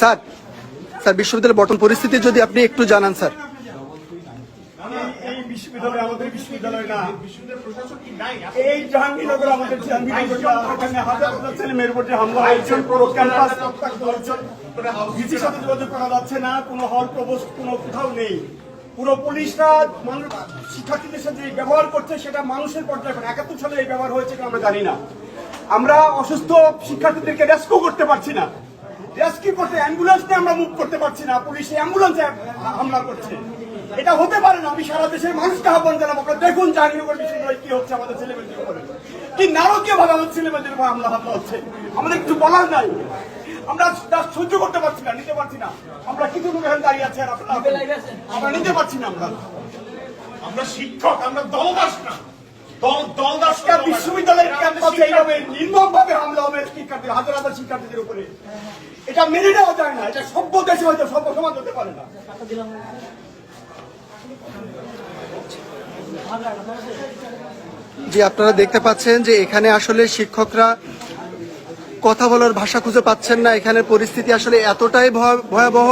Sir sir, বিশ্ববিদ্যালয়ের বর্তমান পরিস্থিতি যদি আপনি একটু জানান, স্যার। আমাদের বিশ্ববিদ্যালয় না। এই আমাদের পুরো করা যাচ্ছে না। কোনো হল কোনো কোথাও নেই। পুলিশরা শিক্ষার্থীদের সাথে ব্যবহার করছে, সেটা মানুষের পর্যায়ে একাত্তর সালে এই ব্যবহার হয়েছে আমরা জানি না। আমরা অসুস্থ শিক্ষার্থীদেরকে রেস্কিউ করতে পারছি না। রেস্কিউ করতে অ্যাম্বুলেন্স নিয়ে আমরা মুভ করতে পারছি না। পুলিশ অ্যাম্বুলেন্সে হামলা করছে। এটা হতে পারে না। আমি সারা দেশের মানুষকে আহ্বান জানাব দেখুন জাহাঙ্গীরনগর বিশ্ববিদ্যালয়ে কি হচ্ছে আমাদের ছেলেমেয়েদের উপরে। কি নারকীয় ভাবে আমাদের ছেলেমেয়েদের উপর হামলা হামলা হচ্ছে। আমাদের কিছু বলার নাই। আমরা সহ্য করতে পারছি না নিতে পারছি না। আমরা কিছু লোক এখানে দাঁড়িয়ে আছি আর আপনারা আমরা নিতে পারছি না আমরা। আমরা শিক্ষক আমরা দলদাস না। বিশ্ববিদ্যালয়ের ক্যাম্পাসে এইভাবে নির্মম ভাবে হামলা হবে শিক্ষার্থী হাজার হাজার শিক্ষার্থীদের উপরে। এটা মেনে নেওয়া যায় না এটা সভ্য দেশে হয়তো সভ্য সমাজ হতে পারে না। জি আপনারা দেখতে পাচ্ছেন যে এখানে আসলে শিক্ষকরা কথা বলার ভাষা খুঁজে পাচ্ছেন না। এখানে পরিস্থিতি আসলে এতটাই ভয়- ভয়াবহ